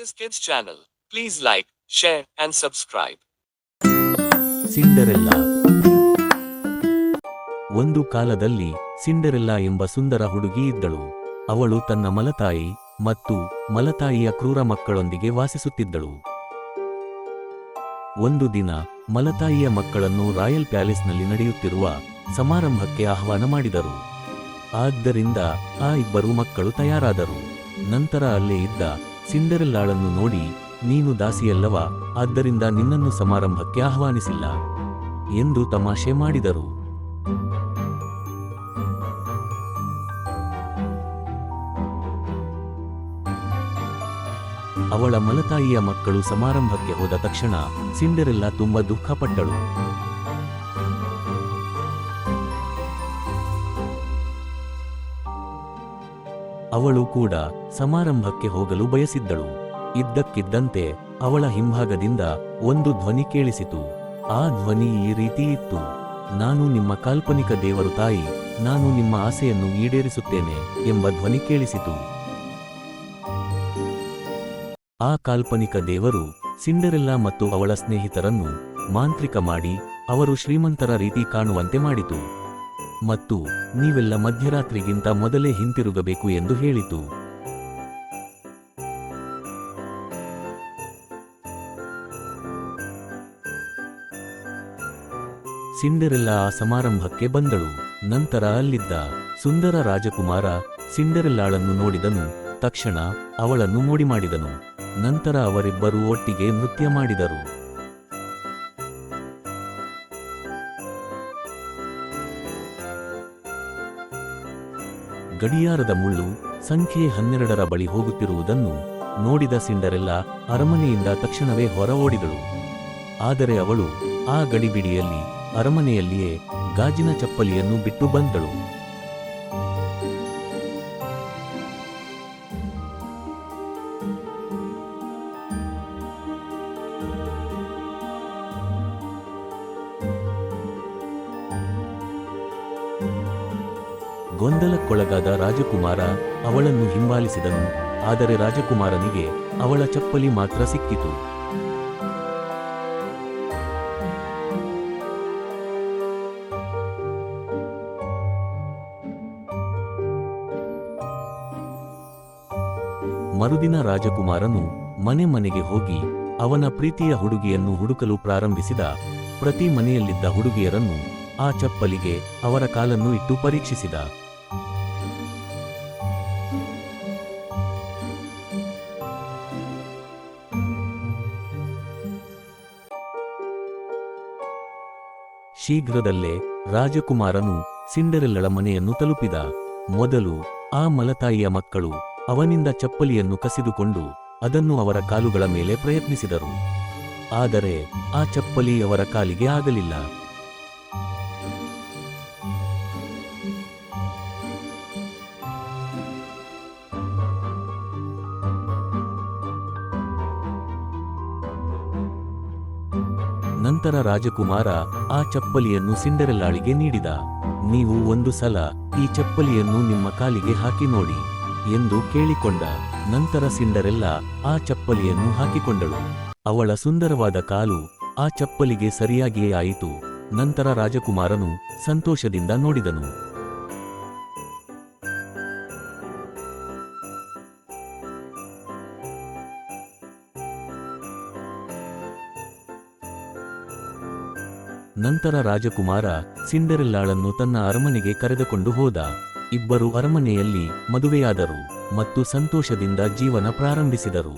This Kids channel. Please like, share, and subscribe. ಸಿಂಡರೆಲ್ಲಾ. ಒಂದು ಕಾಲದಲ್ಲಿ ಸಿಂಡರೆಲ್ಲಾ ಎಂಬ ಸುಂದರ ಹುಡುಗಿ ಇದ್ದಳು. ಅವಳು ತನ್ನ ಮಲತಾಯಿ ಮತ್ತು ಮಲತಾಯಿಯ ಕ್ರೂರ ಮಕ್ಕಳೊಂದಿಗೆ ವಾಸಿಸುತ್ತಿದ್ದಳು. ಒಂದು ದಿನ ಮಲತಾಯಿಯ ಮಕ್ಕಳನ್ನು ರಾಯಲ್ ಪ್ಯಾಲೇಸ್ನಲ್ಲಿ ನಡೆಯುತ್ತಿರುವ ಸಮಾರಂಭಕ್ಕೆ ಆಹ್ವಾನ ಮಾಡಿದರು. ಆದ್ದರಿಂದ ಆ ಇಬ್ಬರು ಮಕ್ಕಳು ತಯಾರಾದರು. ನಂತರ ಅಲ್ಲೇ ಇದ್ದ ಸಿಂಡರೆಲ್ಲಾಳನ್ನು ನೋಡಿ, ನೀನು ದಾಸಿಯಲ್ಲವ, ಆದ್ದರಿಂದ ನಿನ್ನನ್ನು ಸಮಾರಂಭಕ್ಕೆ ಆಹ್ವಾನಿಸಿಲ್ಲ ಎಂದು ತಮಾಷೆ ಮಾಡಿದರು. ಅವಳ ಮಲತಾಯಿಯ ಮಕ್ಕಳು ಸಮಾರಂಭಕ್ಕೆ ಹೋದ ತಕ್ಷಣ ಸಿಂಡರೆಲ್ಲಾ ತುಂಬಾ ದುಃಖಪಟ್ಟಳು. ಅವಳು ಕೂಡ ಸಮಾರಂಭಕ್ಕೆ ಹೋಗಲು ಬಯಸಿದ್ದಳು. ಇದ್ದಕ್ಕಿದ್ದಂತೆ ಅವಳ ಹಿಂಭಾಗದಿಂದ ಒಂದು ಧ್ವನಿ ಕೇಳಿಸಿತು. ಆ ಧ್ವನಿ ಈ ರೀತಿ ಇತ್ತು. ನಾನು ನಿಮ್ಮ ಕಾಲ್ಪನಿಕ ದೇವರು ತಾಯಿ, ನಾನು ನಿಮ್ಮ ಆಸೆಯನ್ನು ಈಡೇರಿಸುತ್ತೇನೆ ಎಂಬ ಧ್ವನಿ ಕೇಳಿಸಿತು. ಆ ಕಾಲ್ಪನಿಕ ದೇವರು ಸಿಂಡರೆಲ್ಲಾ ಮತ್ತು ಅವಳ ಸ್ನೇಹಿತರನ್ನು ಮಾಂತ್ರಿಕ ಮಾಡಿ ಅವರು ಶ್ರೀಮಂತರ ರೀತಿ ಕಾಣುವಂತೆ ಮಾಡಿತು. ಮತ್ತು ನೀವೆಲ್ಲ ಮಧ್ಯರಾತ್ರಿಗಿಂತ ಮೊದಲೇ ಹಿಂತಿರುಗಬೇಕು ಎಂದು ಹೇಳಿತು. ಸಿಂಡರೆಲ್ಲಾ ಆ ಸಮಾರಂಭಕ್ಕೆ ಬಂದಳು. ನಂತರ ಅಲ್ಲಿದ್ದ ಸುಂದರ ರಾಜಕುಮಾರ ಸಿಂಡರೆಲ್ಲಾಳನ್ನು ನೋಡಿದನು. ತಕ್ಷಣ ಅವಳನ್ನು ಮೋಡಿ ಮಾಡಿದನು ನಂತರ ಅವರಿಬ್ಬರು ಒಟ್ಟಿಗೆ ನೃತ್ಯ ಮಾಡಿದರು. ಗಡಿಯಾರದ ಮುಳ್ಳು ಸಂಖ್ಯೆ ಹನ್ನೆರಡರ ಬಳಿ ಹೋಗುತ್ತಿರುವುದನ್ನು ನೋಡಿದ ಸಿಂಡರೆಲ್ಲ ಅರಮನೆಯಿಂದ ತಕ್ಷಣವೇ ಹೊರ ಓಡಿದಳು ಆದರೆ ಅವಳು ಆ ಗಡಿಬಿಡಿಯಲ್ಲಿ ಅರಮನೆಯಲ್ಲಿಯೇ ಗಾಜಿನ ಚಪ್ಪಲಿಯನ್ನು ಬಿಟ್ಟು ಬಂದಳು. ಗೊಂದಲಕ್ಕೊಳಗಾದ ರಾಜಕುಮಾರ ಅವಳನ್ನು ಹಿಂಬಾಲಿಸಿದನು, ಆದರೆ ರಾಜಕುಮಾರನಿಗೆ ಅವಳ ಚಪ್ಪಲಿ ಮಾತ್ರ ಸಿಕ್ಕಿತು. ಮರುದಿನ ರಾಜಕುಮಾರನು ಮನೆ ಮನೆಗೆ ಹೋಗಿ ಅವನ ಪ್ರೀತಿಯ ಹುಡುಗಿಯನ್ನು ಹುಡುಕಲು ಪ್ರಾರಂಭಿಸಿದ ಪ್ರತಿ ಮನೆಯಲ್ಲಿದ್ದ ಹುಡುಗಿಯರನ್ನು ಆ ಚಪ್ಪಲಿಗೆ ಅವರ ಕಾಲನ್ನು ಇಟ್ಟು ಪರೀಕ್ಷಿಸಿದ. ಶೀಘ್ರದಲ್ಲೇ ರಾಜಕುಮಾರನು ಸಿಂಡರೆಲ್ಲಳ ಮನೆಯನ್ನು ತಲುಪಿದ. ಮೊದಲು ಆ ಮಲತಾಯಿಯ ಮಕ್ಕಳು ಅವನಿಂದ ಚಪ್ಪಲಿಯನ್ನು ಕಸಿದುಕೊಂಡು ಅದನ್ನು ಅವರ ಕಾಲುಗಳ ಮೇಲೆ ಪ್ರಯತ್ನಿಸಿದರು. ಆದರೆ ಆ ಚಪ್ಪಲಿ ಅವರ ಕಾಲಿಗೆ ಆಗಲಿಲ್ಲ. ನಂತರ ರಾಜಕುಮಾರ ಆ ಚಪ್ಪಲಿಯನ್ನು ಸಿಂಡರೆಲ್ಲಾಳಿಗೆ ನೀಡಿದ. ನೀವು ಒಂದು ಸಲ ಈ ಚಪ್ಪಲಿಯನ್ನು ನಿಮ್ಮ ಕಾಲಿಗೆ ಹಾಕಿ ನೋಡಿ ಎಂದು ಕೇಳಿಕೊಂಡ. ನಂತರ ಸಿಂಡರೆಲ್ಲ ಆ ಚಪ್ಪಲಿಯನ್ನು ಹಾಕಿಕೊಂಡಳು. ಅವಳ ಸುಂದರವಾದ ಕಾಲು ಆ ಚಪ್ಪಲಿಗೆ ಸರಿಯಾಗಿಯೇ ಆಯಿತು. ನಂತರ ರಾಜಕುಮಾರನು ಸಂತೋಷದಿಂದ ನೋಡಿದನು. ನಂತರ ರಾಜಕುಮಾರ ಸಿಂಡರೆಲ್ಲಾಳನ್ನು ತನ್ನ ಅರಮನೆಗೆ ಕರೆದುಕೊಂಡು ಹೋದ. ಇಬ್ಬರು ಅರಮನೆಯಲ್ಲಿ ಮದುವೆಯಾದರು ಮತ್ತು ಸಂತೋಷದಿಂದ ಜೀವನ ಪ್ರಾರಂಭಿಸಿದರು.